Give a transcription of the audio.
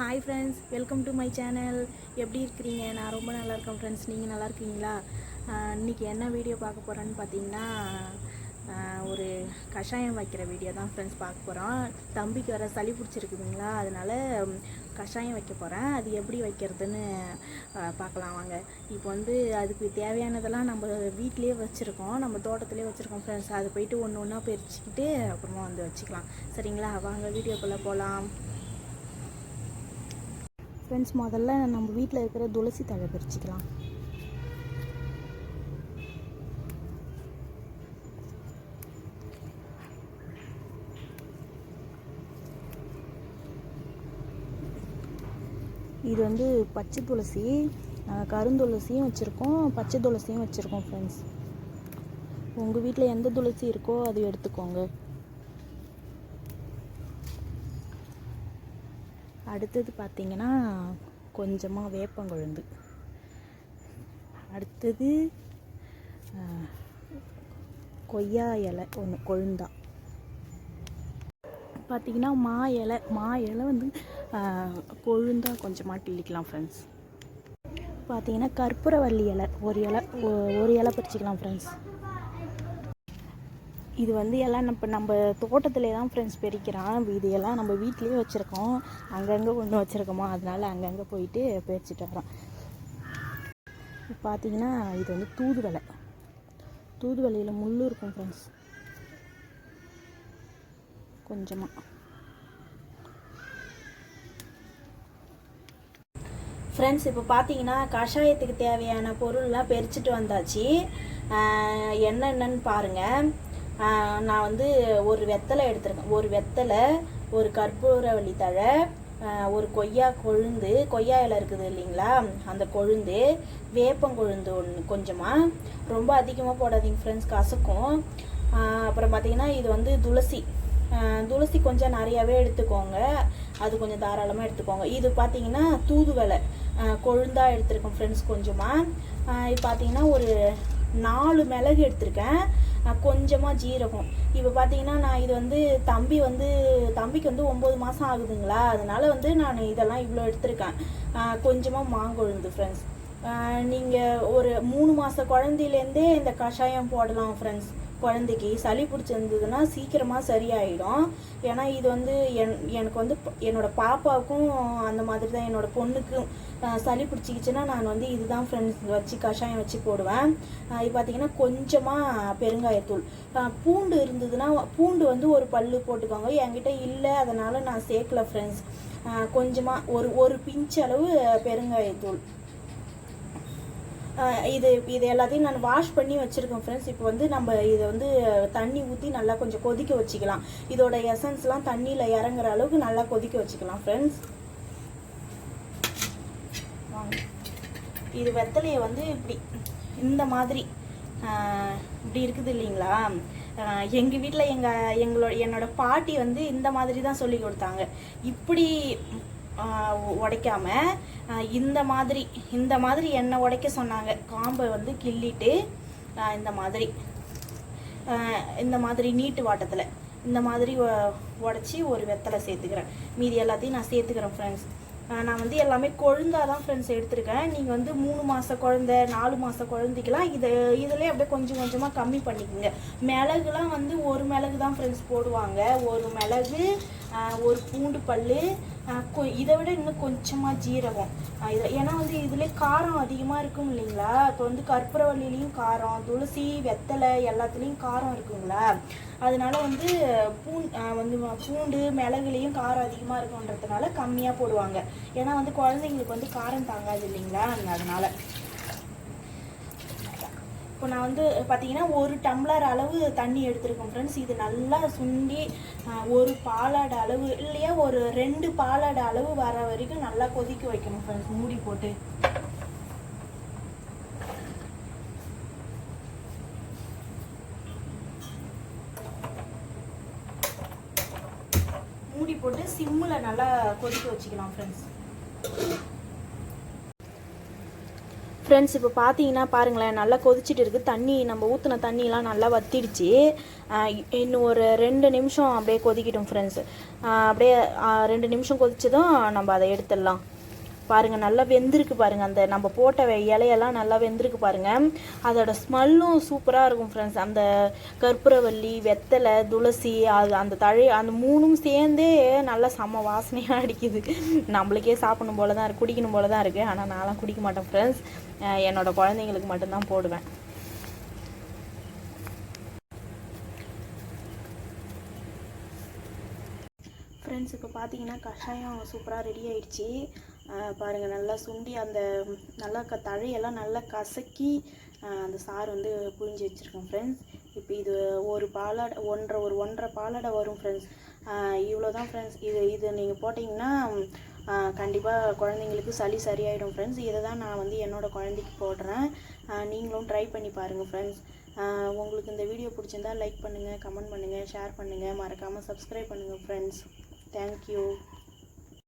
Hi friends welcome to my channel எப்படி இருக்கிறீங்க? நான் ரொம்ப நல்லா இருக்கேன் ஃப்ரெண்ட்ஸ் நீங்கள் நல்லா இருக்கீங்களா? இன்றைக்கி இன்னைக்கு என்ன வீடியோ பார்க்க போகிறேன்னு பார்த்தீங்கன்னா ஒரு கஷாயம் வைக்கிற வீடியோ தான் ஃப்ரெண்ட்ஸ் பார்க்க போகிறோம் தம்பிக்கு வர சளி பிடிச்சிருக்குதுங்களா அதனால் கஷாயம் வைக்க போகிறேன் அது எப்படி வைக்கிறதுன்னு பார்க்கலாம் வாங்க. இப்போ வந்து அதுக்கு தேவையானதெல்லாம் நம்ம வீட்டிலேயே வச்சுருக்கோம். நம்ம தோட்டத்திலே வச்சுருக்கோம் ஃப்ரெண்ட்ஸ் அது போயிட்டு ஒன்று ஒன்றா பறிச்சுக்கிட்டு அப்புறமா வந்து வச்சுக்கலாம். சரிங்களா? வாங்க வீடியோக்குள்ளே போகலாம் ஃப்ரெண்ட்ஸ் முதல்ல நம்ம வீட்டில் இருக்கிற துளசி தழை பிரிச்சுக்கலாம் இது வந்து பச்சை துளசி நாங்கள் கருந்துளசியும் வச்சுருக்கோம் பச்சை துளசியும் வச்சுருக்கோம் ஃப்ரெண்ட்ஸ் உங்கள் வீட்டில் எந்த துளசி இருக்கோ அது எடுத்துக்கோங்க. அடுத்தது பார்த்தீங்கன்னா கொஞ்சமாக வேப்பங்கொழுந்து அடுத்தது கொய்யா இலை ஒன்று கொழுந்தா. பார்த்தீங்கன்னா மா இலை மா இலை வந்து கொழுந்தா கொஞ்சமாக கிள்ளிக்கலாம் ஃப்ரெண்ட்ஸ் பார்த்தீங்கன்னா கற்பூரவள்ளி இலை ஒரு இலை ஒ- ஒரு இலை பறிச்சிக்கலாம் ஃப்ரெண்ட்ஸ் இது வந்து எல்லாம் நம்ம நம்ம தோட்டத்திலே தான் ஃப்ரெண்ட்ஸ் பறிக்கிறான் இது எல்லாம் நம்ம வீட்லேயே வச்சுருக்கோம். அங்கங்கே ஒன்று வச்சுருக்கோமா? அதனால அங்கங்கே போயிட்டு பறிச்சுட்டு வரோம் பார்த்தீங்கன்னா இது வந்து தூதுவலை தூதுவலையில் முள் இருக்கும் ஃப்ரெண்ட்ஸ் கொஞ்சமாக ஃப்ரெண்ட்ஸ் இப்போ பார்த்தீங்கன்னா கஷாயத்துக்கு தேவையான பொருள்லாம் பறிச்சுட்டு வந்தாச்சு. என்னென்னு என்னென்னன்னு பாருங்கள் நான் வந்து ஒரு வெத்தலை எடுத்திருக்கேன். ஒரு வெத்தலை ஒரு கற்பூரவள்ளி தழை ஒரு கொய்யா கொழுந்து கொய்யா இலை இருக்குது இல்லைங்களா? அந்த கொழுந்து வேப்பங்கொழுந்து ஒன்று கொஞ்சமாக ரொம்ப அதிகமாக போடாதீங்க ஃப்ரெண்ட்ஸ் கசக்கும். அப்புறம் பார்த்தீங்கன்னா இது வந்து துளசி. துளசி கொஞ்சம் நிறையாவே எடுத்துக்கோங்க. அது கொஞ்சம் தாராளமாக எடுத்துக்கோங்க. இது பார்த்தீங்கன்னா தூதுவளை. கொழுந்தாக எடுத்திருக்கோம் ஃப்ரெண்ட்ஸ் கொஞ்சமாக இது பார்த்தீங்கன்னா ஒரு நாலு மிளகு எடுத்திருக்கேன். கொஞ்சமாக ஜீரகம். இப்போ பார்த்தீங்கன்னா நான் இது வந்து தம்பி வந்து தம்பிக்கு வந்து ஒம்பது மாதம் ஆகுதுங்களா? அதனால வந்து நான் இதெல்லாம் இவ்வளோ எடுத்திருக்கேன். கொஞ்சமாக மாங்கொழுந்து ஃப்ரெண்ட்ஸ் நீங்கள் ஒரு மூணு மாத குழந்தையிலேருந்தே இந்த கஷாயம் போடலாம் ஃப்ரெண்ட்ஸ் குழந்தைக்கு சளி பிடிச்சிருந்ததுன்னா சீக்கிரமாக சரியாயிடும். ஏன்னா இது வந்து என் எனக்கு வந்து என்னோட பாப்பாவுக்கும் அந்த மாதிரி தான் என்னோட பொண்ணுக்கும் சளி பிடிச்சிக்கிச்சுன்னா நான் வந்து இதுதான் ஃப்ரெண்ட்ஸ் வச்சு கஷாயம் வச்சு போடுவேன். இது பார்த்தீங்கன்னா கொஞ்சமாக பெருங்காயத்தூள். பூண்டு இருந்ததுன்னா பூண்டு வந்து ஒரு பல்லு போட்டுக்கோங்க. என்கிட்ட இல்லை அதனால் நான் சேர்க்கல ஃப்ரெண்ட்ஸ் கொஞ்சமாக ஒரு ஒரு பிஞ்ச் அளவு பெருங்காயத்தூள். இது இது எல்லாத்தையும் நான் வாஷ் பண்ணி வச்சுருக்கேன் ஃப்ரெண்ட்ஸ் இப்போ வந்து நம்ம இதை வந்து தண்ணி ஊற்றி நல்லா கொஞ்சம் கொதிக்க வச்சுக்கலாம். இதோட எசன்ஸ்லாம் தண்ணியில் இறங்குற அளவுக்கு நல்லா கொதிக்க வச்சுக்கலாம் ஃப்ரெண்ட்ஸ் இது வெத்தலையை வந்து இப்படி இந்த மாதிரி ஆஹ் இப்படி இருக்குது இல்லைங்களா? எங்கள் வீட்டில் எங்கள் எங்களோட என்னோட பாட்டி வந்து இந்த மாதிரி தான் சொல்லி கொடுத்தாங்க. இப்படி உடைக்காம இந்த மாதிரி இந்த மாதிரி எண்ணெய் உடைக்க சொன்னாங்க. காம்பை வந்து கிள்ளிட்டு இந்த மாதிரி ஆஹ் இந்த மாதிரி நீட்டு வாட்டத்தில் இந்த மாதிரி உடச்சி ஒரு வெத்தலை சேர்த்துக்கிறேன். மீதி எல்லாத்தையும் நான் சேர்த்துக்கிறேன் ஃப்ரெண்ட்ஸ் நான் வந்து எல்லாமே கொழுந்தாக தான் ஃப்ரெண்ட்ஸ் எடுத்திருக்கேன். நீங்கள் வந்து மூணு மாத குழந்தை நாலு மாத குழந்தைக்கெலாம் இதை இதிலே அப்படியே கொஞ்சம் கொஞ்சமாக கம்மி பண்ணிக்கோங்க. மிளகுலாம் வந்து ஒரு மிளகு தான் ஃப்ரெண்ட்ஸ் போடுவாங்க. ஒரு மிளகு ஒரு பூண்டு பல் இதை விட இன்னும் கொஞ்சமாக ஜீரகம். இதை ஏன்னா வந்து இதில் காரம் அதிகமாக இருக்கும் இல்லைங்களா? இப்போ வந்து கற்பூரவள்ளிலையும் காரம் துளசி வெத்தலை எல்லாத்துலேயும் காரம் இருக்குங்களா? அதனால வந்து பூண் வந்து பூண்டு மிளகுலேயும் காரம் அதிகமாக இருக்குன்றதுனால கம்மியாக போடுவாங்க. ஏன்னா வந்து குழந்தைங்களுக்கு வந்து காரம் தாங்காது இல்லைங்களா? அதனால. இப்போ நான் வந்து பார்த்தீங்கன்னா ஒரு டம்ளர் அளவு தண்ணி எடுத்துருக்கேன் ஃப்ரெண்ட்ஸ் இது நல்லா சுண்டி ஒரு பாலாடை அளவு இல்லையா ஒரு ரெண்டு பாலாடை அளவு வர வரைக்கும் நல்லா கொதிக்க வைக்கணும் ஃப்ரெண்ட்ஸ் மூடி போட்டு. மூடி போட்டு சிம்மில் நல்லா கொதிக்க வச்சுக்கலாம் ஃப்ரெண்ட்ஸ் ஃப்ரெண்ட்ஸ் இப்போ பார்த்தீங்கன்னா பாருங்களேன் நல்லா கொதிச்சிட்டு இருக்குது தண்ணி நம்ம ஊற்றின தண்ணியெலாம் நல்லா வத்திடுச்சு. இன்னும் ஒரு ரெண்டு நிமிஷம் அப்படியே கொதிக்கட்டும் ஃப்ரெண்ட்ஸ் அப்படியே ரெண்டு நிமிஷம் கொதிச்சதும் நம்ம அதை எடுத்துடலாம். பாருங்க நல்லா வெந்திருக்கு பாருங்க. அந்த நம்ம போட்ட இலையெல்லாம் நல்லா வெந்திருக்கு பாருங்க. அதோட ஸ்மெல்லும் சூப்பராக இருக்கும் ஃப்ரெண்ட்ஸ் அந்த கற்பூரவல்லி வெத்தலை துளசி அது அந்த தழை அந்த மூணும் சேர்ந்தே நல்லா செம்ம வாசனையாக அடிக்குது. நம்மளுக்கே சாப்பிடணும் போல தான் இருக்குது குடிக்கணும் போல தான் இருக்குது ஆனால் நான்லாம் குடிக்க மாட்டேன் ஃப்ரெண்ட்ஸ் என்னோட குழந்தைங்களுக்கு மட்டும்தான் போடுவேன். ஃப்ரெண்ட்ஸ் இப்போ பார்த்தீங்கன்னா கஷாயம் சூப்பராக ரெடி ஆயிடுச்சு. பாருங்கள் நல்லா சுண்டி அந்த நல்லா க தழையெல்லாம் நல்லா கசக்கி அந்த சாறு வந்து புழிஞ்சு வச்சுருக்கேன் ஃப்ரெண்ட்ஸ் இப்போ இது ஒரு பாலாடை ஒன்றரை ஒரு ஒன்றரை பாலாடை வரும் ஃப்ரெண்ட்ஸ் இவ்வளோ தான் ஃப்ரெண்ட்ஸ் இது இது நீங்கள் போட்டிங்கன்னா கண்டிப்பாக குழந்தைங்களுக்கு சளி சரியாயிடும் ஃப்ரெண்ட்ஸ் இதை தான் நான் வந்து என்னோடய குழந்தைக்கு போடுறேன். நீங்களும் ட்ரை பண்ணி பாருங்கள் ஃப்ரெண்ட்ஸ் உங்களுக்கு இந்த வீடியோ பிடிச்சிருந்தா லைக் பண்ணுங்கள் கமெண்ட் பண்ணுங்கள் ஷேர் பண்ணுங்கள் மறக்காமல் சப்ஸ்கிரைப் பண்ணுங்கள் ஃப்ரெண்ட்ஸ் தேங்க்யூ